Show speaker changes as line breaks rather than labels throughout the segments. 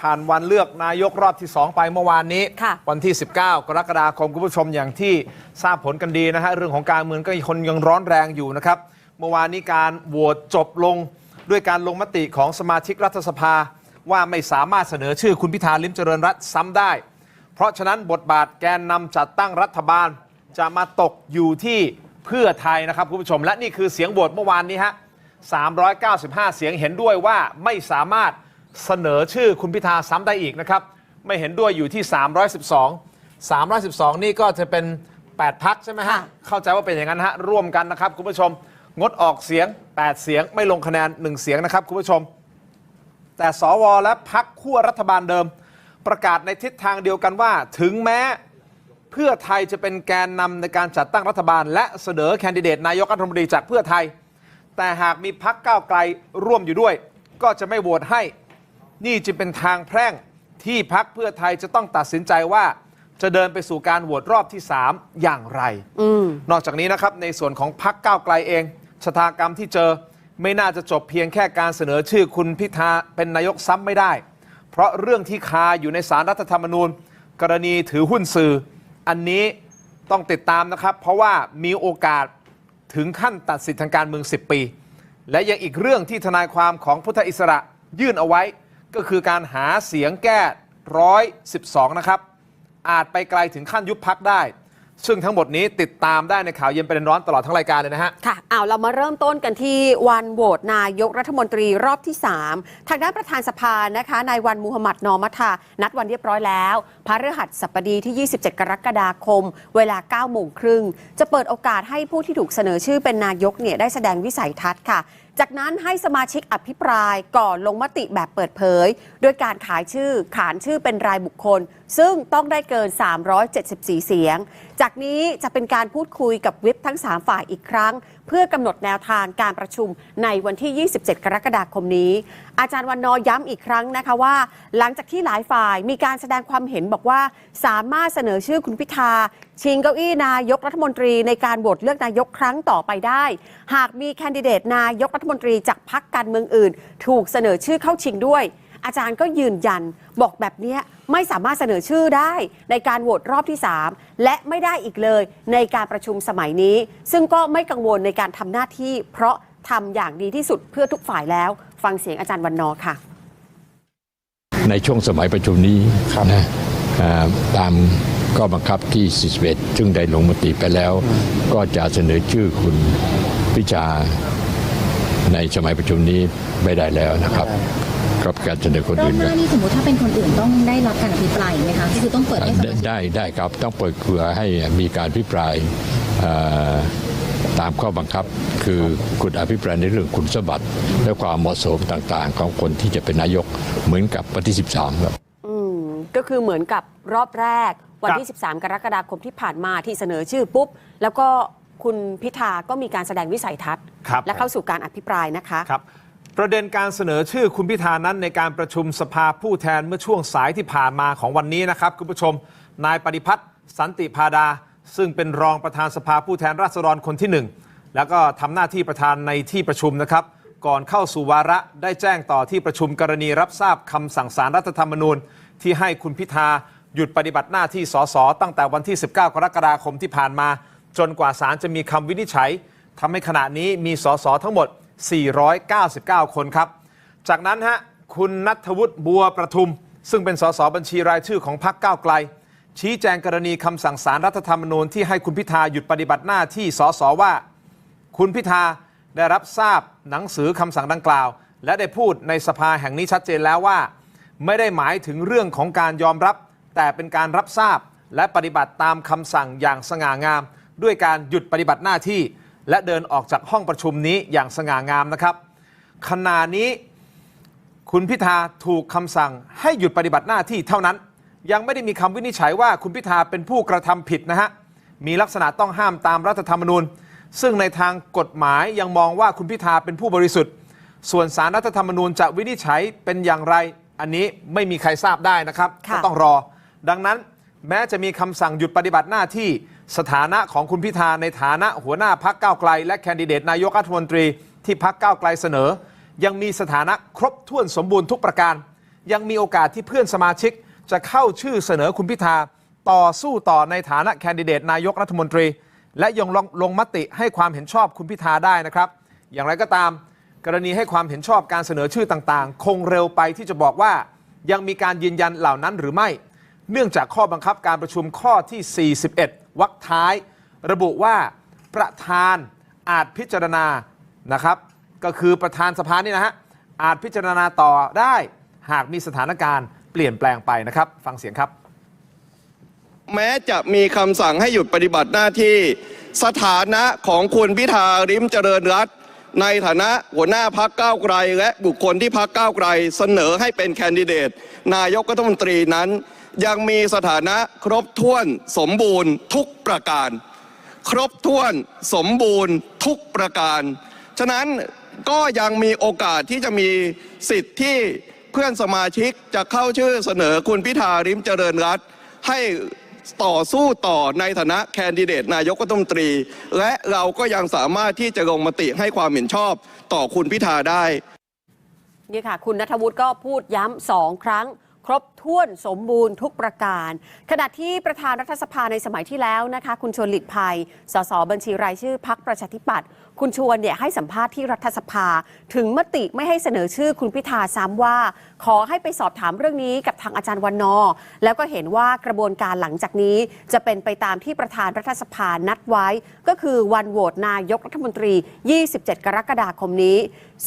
ผ่านวันเลือกนายกรอบที่ 2 ไปเมื่อวานนี้
ค่ะ
วันที่ 19 กรกฎาคมคุณผู้ชมอย่างที่ทราบผลกันดีนะฮะเรื่องของการเมืองก็ยังคนยังร้อนแรงอยู่นะครับ เมื่อวานนี้การโหวตจบลงด้วยการลงมติของสมาชิกรัฐสภา ว่าไม่สามารถเสนอชื่อคุณพิธาลิมเจริญรัตน์ซ้ำได้ เพราะฉะนั้นบทบาทแกนนำจัดตั้งรัฐบาล จะมาตกอยู่ที่เพื่อไทยนะครับคุณผู้ชม และนี่คือเสียงโหวตเมื่อวานนี้ฮะ 395 เสียงเห็นด้วยว่าไม่สามารถ เสนอชื่อคุณพิธาซ้ำได้อีกนะครับ ไม่เห็นด้วยอยู่ที่ 312 312 นี่ก็จะเป็น 8 พักใช่ไหมฮะ
ค่ะ
เข้าใจว่าเป็นอย่างนั้นฮะ ร่วมกันนะครับ คุณผู้ชม งดออกเสียง 8 เสียงไม่ลงคะแนน 1 เสียงนะครับ คุณผู้ชม แต่สวและพักขั้วรัฐบาลเดิม ประกาศในทิศทางเดียวกันว่า ถึงแม้เพื่อไทยจะเป็นแกนนำในการจัดตั้งรัฐบาล และเสนอแคนดิเดตนายกรัฐมนตรีจากเพื่อไทย แต่หากมีพักก้าวไกลร่วมอยู่ด้วย ก็จะไม่โหวตให้ นี่จึงเป็นทางแพร่งที่พักเพื่อไทยจะต้องตัดสินใจว่า จะเดินไปสู่การโหวตรอบที่ 3 อย่างไรนอกจากนี้นะครับในส่วนของพักก้าวไกลเองชะตากรรมที่เจอไม่น่าจะจบเพียงแค่การเสนอชื่อคุณพิธาเป็นนายกซ้ำไม่ได้ เพราะเรื่องที่คาอยู่ในสารรัฐธรรมนูญ กรณีถือหุ้นสื่อ อันนี้ต้องติดตามนะครับ เพราะว่ามีโอกาสถึงขั้นตัดสิทธิทางการเมือง 10 ปี และยังอีกเรื่องที่ทนายความของพุทธอิสระยื่นเอาไว้ ก็คือการหาเสียงแก้ 112 นะครับ อาจไปไกลถึงขั้นยุบพักได้ ซึ่งทั้งหมดนี้ติดตามได้ในข่าวเย็นประเด็นร้อนตลอดทั้งรายการเลยนะฮะ
ค่ะเอาเรามาเริ่มต้นกันที่วันโหวตนายกรัฐมนตรีรอบที่ 3 ทางด้านประธานสภานะคะนายวันมูฮัมหมัดนอมัทา นัดวันเรียบร้อยแล้วพระฤหัสบดีที่ 27 กรกฎาคม เวลา9โมงครึ่งจะเปิดโอกาสให้ผู้ที่ถูกเสนอชื่อเป็นนายกเนี่ยได้แสดงวิสัยทัศน์ค่ะ จากนั้นให้สมาชิกอภิปรายก่อนลงมติแบบเปิดเผย ด้วยการขายชื่อขานชื่อเป็นรายบุคคล ซึ่งต้องได้เกิน 374 เสียง จากนี้จะเป็นการพูดคุยกับวิปทั้ง 3 ฝ่ายอีกครั้ง เพื่อกำหนดแนวทางการประชุมในวันที่ 27 กรกฎาคมนี้ อาจารย์วันนอย้ำอีกครั้งนะคะว่า หลังจากที่หลายฝ่ายมีการแสดงความเห็นบอกว่า สามารถเสนอชื่อคุณพิธา ชิงเก้าอี้นายกรัฐมนตรีในการโหวตเลือกนายกครั้งต่อไปได้ หากมีแคนดิเดตนายกรัฐมนตรีจากพรรคการเมืองอื่น ถูกเสนอชื่อเข้าชิงด้วย อาจารย์ก็ยืนยันบอกแบบนี้ไม่สามารถเสนอชื่อได้ในการโหวตรอบที่ 3 และไม่ได้อีกเลยในการประชุมสมัยนี้ ซึ่งก็ไม่กังวลในการทำหน้าที่ เพราะทำอย่างดีที่สุดเพื่อทุกฝ่ายแล้ว ฟังเสียงอาจารย์วันนอค่ะ
ในช่วงสมัยประชุมนี้นะตามก็บังคับที่ 41 ซึ่งได้ลงมติไปแล้ว ก็จะเสนอชื่อคุณพิจาในสมัยประชุมนี้ไม่ได้แล้วนะครับ ครับการเสนอคน
รอบ
อื่น
ห
ก็
น้านี่สมมติถ้าเป็นคนอื่นต้องได้รับการอภิปรายไหมคะคือต้องเปิดให้ส
ได้
มาชิก
ได้ได้ครับต้องเปิดเผื่อให้มีการพิปรายอ่าตามข้อบังคับ คือคุณอภิปรายในเรื่องคุณสมบัติ และความเหมาะสมต่างๆ ของคนที่จะเป็นนายกเหมือนกับวันที่ 13ครับ
อืมก็คือเหมือนกับรอบแรก วันที่ 13 กรกฎาคมที่ผ่านมาที่เสนอชื่อปุ๊บ แล้วก็คุณพิธาก็มีการแสดงวิสัยทัศน์
ครับ
และเข้าสู่การอภิปรายนะคะ
ครับ ประเด็นการเสนอชื่อคุณพิธานั้นในการประชุมสภาผู้แทนเมื่อช่วงสายที่ผ่านมาของวันนี้นะครับ คุณผู้ชม นายปฏิพัฒน์สันติพาดา ซึ่งเป็นรองประธานสภาผู้แทนราษฎรคนที่หนึ่งแล้วก็ทำหน้าที่ประธานในที่ประชุมนะครับ ก่อนเข้าสู่วาระได้แจ้งต่อที่ประชุมกรณีรับทราบคำสั่งสารรัฐธรรมนูญ ที่ให้คุณพิธาหยุดปฏิบัติหน้าที่สสตั้งแต่วันที่ 19 กรกฎาคมที่ผ่านมา จนกว่าศาลจะมีคำวินิจฉัยทำให้ขณะนี้มีสสทั้งหมด 499 คนครับ จากนั้นฮะคุณนัทวุฒิบัวประทุม ซึ่งเป็นสสบัญชีรายชื่อของพรรคก้าวไกล ชี้แจงกรณีคำสั่งสารรัฐธรรมนูญที่ให้คุณพิธาหยุดปฏิบัติหน้าที่สสว่า คุณพิธาได้รับทราบหนังสือคำสั่งดังกล่าว และได้พูดในสภาแห่งนี้ชัดเจนแล้วว่า ไม่ได้หมายถึงเรื่องของการยอมรับ แต่เป็นการรับทราบและปฏิบัติตามคำสั่งอย่างสง่างาม ด้วยการหยุดปฏิบัติหน้าที่ และเดินออกจากห้องประชุมนี้อย่างสง่างามนะครับ ขณะนี้คุณพิธาถูกคำสั่งให้หยุดปฏิบัติหน้าที่เท่านั้น ยังไม่ได้มีคำวินิจฉัยว่าคุณพิธาเป็นผู้กระทำผิดนะฮะมีลักษณะต้องห้ามตามรัฐธรรมนูญ ซึ่งในทางกฎหมายยังมองว่าคุณพิธาเป็นผู้บริสุทธิ์ ส่วนสารรัฐธรรมนูญจะวินิจฉัยเป็นอย่างไร อันนี้ไม่มีใครทราบได้นะครับ
ค่ะ
ก็ต้องรอ ดังนั้นแม้จะมีคำสั่งหยุดปฏิบัติหน้าที่ สถานะของคุณพิธาในฐานะหัวหน้าพักก้าวไกล และแคนดิเดตนายกรัฐมนตรีที่พักก้าวไกลเสนอ ยังมีสถานะครบถ้วนสมบูรณ์ทุกประการ ยังมีโอกาสที่เพื่อนสมาชิก จะเข้าชื่อเสนอคุณพิธาต่อสู้ต่อในฐานะแคนดิเดตนายกรัฐมนตรี และยังลงลงมติให้ความเห็นชอบคุณพิธาได้นะครับ อย่างไรก็ตาม กรณีให้ความเห็นชอบการเสนอชื่อต่างๆ คงเร็วไปที่จะบอกว่ายังมีการยืนยันเหล่านั้นหรือไม่ เนื่องจากข้อบังคับการประชุมข้อที่ 41 วรรคท้าย ระบุว่าประธานอาจพิจารณานะครับ ก็คือประธานสภานี่นะฮะอาจพิจารณาต่อได้หากมีสถานการณ์เปลี่ยนแปลงไปนะครับ ฟังเสียงครับ
แม้จะมีคำสั่งให้หยุดปฏิบัติหน้าที่สถานะของคุณพิธาริมเจริญรัตน์ในฐานะหัวหน้าพักก้าวไกล และบุคคลที่พักก้าวไกล เสนอให้เป็นแคนดิเดต นายกรัฐมนตรีนั้น ยังมีสถานะครบถ้วนสมบูรณ์ทุกประการ ครบถ้วนสมบูรณ์ทุกประการ ฉะนั้นก็ยังมีโอกาสที่จะมีสิทธิ์ที่เพื่อนสมาชิกจะเข้าชื่อเสนอคุณพิธาริมเจริญรัตให้ต่อสู้ต่อในฐานะแคนดิเดตนายกรัฐมนตรี และเราก็ยังสามารถที่จะลงมติให้ความเห็นชอบต่อคุณพิธาได้
นี่ค่ะ คุณนัทวุฒิก็พูดย้ำสองครั้ง รบถ้วนสมบูรณ์ทุกประการ ขณะที่ประธานรัฐสภาในสมัยที่แล้วนะคะ คุณชวนหลีกภัย สสบัญชีรายชื่อพักประชาธิปัตย์ คุณชวนเนี่ยให้สัมภาษณ์ที่รัฐสภา ถึงมติไม่ให้เสนอชื่อคุณพิธาซ้ำว่า ขอให้ไปสอบถามเรื่องนี้กับทางอาจารย์วันนอ แล้วก็เห็นว่ากระบวนการหลังจากนี้ จะเป็นไปตามที่ประธานรัฐสภานัดไว้ ก็คือวันโหวตนายกรัฐมนตรี 27 กรกฎาคมนี้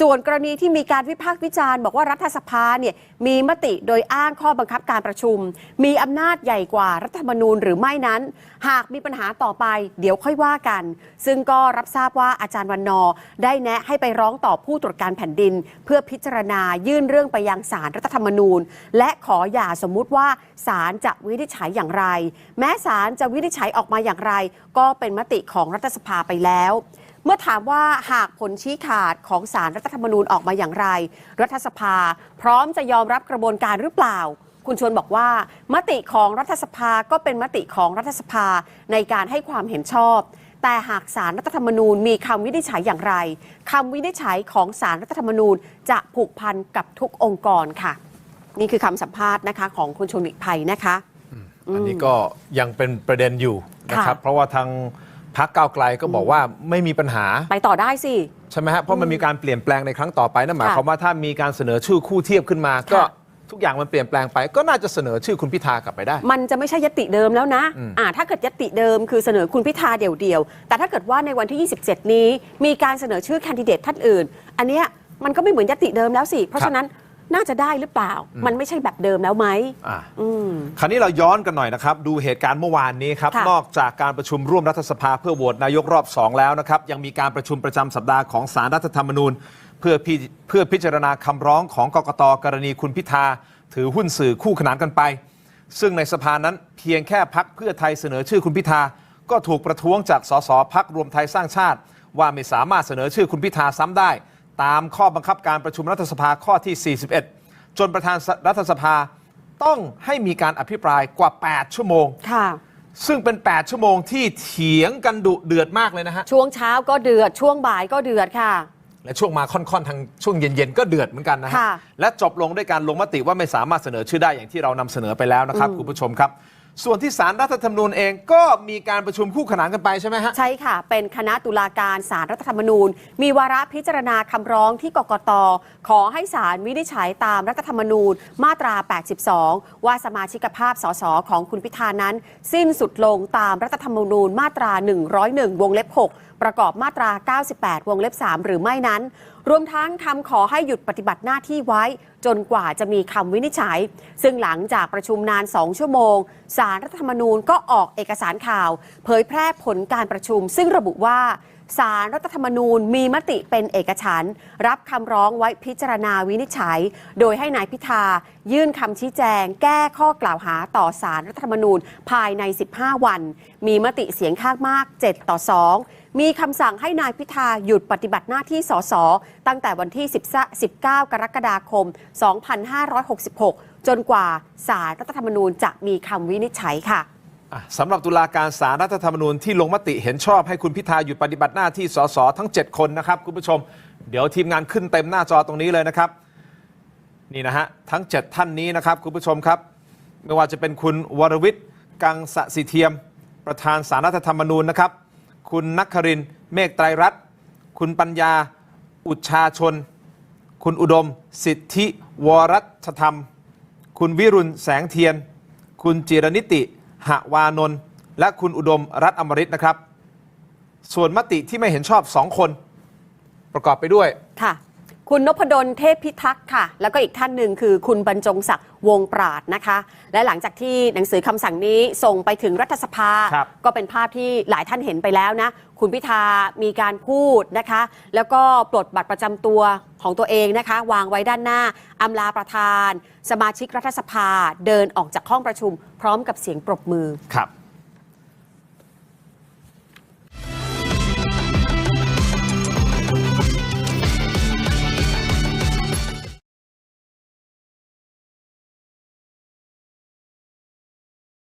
ส่วนกรณีที่มีการวิพากษ์วิจารณ์ บอกว่ารัฐสภาเนี่ยมีมติโดยอ้างข้อบังคับการประชุม มีอำนาจใหญ่กว่ารัฐธรรมนูญหรือไม่นั้น หากมีปัญหาต่อไป เดี๋ยวค่อยว่ากัน ซึ่งก็รับทราบว่าอาจารย์วันนอ ได้แนะให้ไปร้องต่อผู้ตรวจการแผ่นดิน เพื่อพิจารณายื่นเรื่องไปยังศาลรัฐธรรมนูญ และขออย่าสมมุติว่าศาลจะวินิจฉัยอย่างไร แม้ศาลจะวินิจฉัยออกมาอย่างไร ก็เป็นมติของรัฐสภาไปแล้วเมื่อถามว่าหากผลชี้ขาดของสารรัฐธรรมนูญออกมาอย่างไร รัฐสภา พร้อมจะยอมรับกระบวนการหรือเปล่า คุณชวนบอกว่า มติของรัฐสภาก็เป็นมติของรัฐสภาในการให้ความเห็นชอบ แต่หากสารรัฐธรรมนูญมีคำวินิจฉัยอย่างไรคำวินิจฉัยของสารรัฐธรรมนูญจะผูกพันกับทุกองค์กรค่ะ นี่คือคำสัมภาษณ์นะคะของคุณชวนหลีกภัยนะคะ
อันนี้ก็ยังเป็นประเด็นอยู่นะครับ
ค่ะ
เพราะว่าทางพักก้าวไกลก็บอกว่าไม่มีปัญหา
ไปต่อได้สิ
ใช่ไหมฮะเพราะมันมีการเปลี่ยนแปลงในครั้งต่อไปนั่นหมาย
ค่ะ
ความว่าถ้ามีการเสนอชื่อคู่เทียบขึ้นมาก็
ค่ะ
ทุกอย่างมันเปลี่ยนแปลงไป ก็น่าจะเสนอชื่อคุณพิธากลับไปได้
มันจะไม่ใช่ยติเดิมแล้วนะ
อืม
อ่าถ้าเกิดยติเดิมคือเสนอคุณพิธาเดี่ยวๆ แต่ถ้าเกิดว่าในวันที่ 27 นี้ มีการเสนอชื่อแคนดิเดตท่านอื่น อันเนี้ยมันก็ไม่เหมือนยติเดิมแล้วสิ เพราะฉะนั้นน่าจะได้หรือเปล่า มันไม่ใช่แบบเดิมแล้วไหม
อ่า
อืม
คราวนี้เราย้อนกันหน่อยนะครับ ดูเหตุการณ์เมื่อวานนี้ครับ
ค่ะ
นอกจากการประชุมร่วมรัฐสภาเพื่อโหวตนายกรอบ 2 แล้วนะครับ ยังมีการประชุมประจำสัปดาห์ของสารรัฐธรรมนูญ เพื่อพิเพื่อพิจารณาคำร้องของกกตกรณีคุณพิธา ถือหุ้นสื่อคู่ขนานกันไป ซึ่งในสภานั้นเพียงแค่พักเพื่อไทยเสนอชื่อคุณพิธา ก็ถูกประท้วงจากสสพักรวมไทยสร้างชาติ ว่าไม่สามารถเสนอชื่อคุณพิธาซ้ำได้ ตามข้อบังคับการประชุมรัฐสภาข้อที่ 41 จนประธานรัฐสภาต้องให้มีการอภิปรายกว่า 8 ชั่วโมง
ค่ะ
ซึ่งเป็น 8 ชั่วโมงที่เถียงกันดุเดือดมากเลยนะฮะ
ช่วงเช้าก็เดือด ช่วงบ่ายก็เดือดค่ะ
และช่วงมาค่อนๆทางช่วงเย็นๆก็เดือดเหมือนกันนะฮะ
ค่ะ
และจบลงด้วยการลงมติว่าไม่สามารถเสนอชื่อได้อย่างที่เรานำเสนอไปแล้วนะครับคุณผู้ชมครับ ส่วนที่สารรัฐธรรมนูญเองก็มีการประชุมคู่ขนานกันไปใช่ไหมฮะ
ใช่ค่ะ เป็นคณะตุลาการสารรัฐธรรมนูญ มีวาระพิจารณาคำร้องที่กกต ขอให้สารวินิจฉัยตามรัฐธรรมนูญ มาตรา 82 ว่าสมาชิกภาพสสของคุณพิธานั้น สิ้นสุดลงตามรัฐธรรมนูญมาตรา 101 วงเล็บ 6 ประกอบมาตรา 98 วงเล็บ 3 หรือไม่นั้น รวมทั้งคำขอให้หยุดปฏิบัติหน้าที่ไว้ จนกว่าจะมีคำวินิจฉัย ซึ่งหลังจากประชุมนาน 2 ชั่วโมง สารรัฐธรรมนูญก็ออกเอกสารข่าว เผยแพร่ผลการประชุม ซึ่งระบุว่าสารรัฐธรรมนูญมีมติเป็นเอกฉันรับคำร้องไว้พิจารณาวินิจฉัย โดยให้นายพิธา ยื่นคำชี้แจง แก้ข้อกล่าวหาต่อสารรัฐธรรมนูญภายใน 15 วัน มีมติเสียงข้างมาก 7 ต่อ 2 มีคำสั่งให้นายพิธาหยุดปฏิบัติหน้าที่สสตั้งแต่วันที่ 19 กรกฎาคม 2566 จนกว่าสารรัฐธรรมนูญจะมีคำวินิจฉัยค่ะ
สำหรับตุลาการสารรัฐธรรมนูญที่ลงมติเห็นชอบให้คุณพิธาหยุดปฏิบัติหน้าที่สสทั้ง 7 คนนะครับคุณผู้ชม เดี๋ยวทีมงานขึ้นเต็มหน้าจอตรงนี้เลยนะครับ นี่นะฮะทั้ง 7 ท่านนี้นะครับคุณผู้ชมครับ ไม่ว่าจะเป็นคุณวรวิทย์กังสสิเทียม ประธานสารรัฐธรรมนูญนะครับ คุณนักครินเมฆไตรรัตน์คุณปัญญา อุชาชน คุณอุดม สิทธิวรัชธรรม คุณวิรุณแสงเทียน คุณจิรนิติหวานนท์และคุณอุดมรัฐอมริตนะครับ ส่วนมติที่ไม่เห็นชอบสองคน ประกอบไปด้วย
ค่ะ คุณนพดลเทพพิทักษ์ค่ะ แล้วก็อีกท่านหนึ่งคือคุณบรรจงศักดิ์วงปราดนะคะ และหลังจากที่หนังสือคำสั่งนี้ส่งไปถึงรัฐสภา
ครับ
ก็เป็นภาพที่หลายท่านเห็นไปแล้วนะ คุณพิธามีการพูดนะคะ แล้วก็ปลดบัตรประจำตัวของตัวเองนะคะ วางไว้ด้านหน้าอำลาประธาน สมาชิกรัฐสภาเดินออกจากห้องประชุม พร้อมกับเสียงปรบมือ
ครับ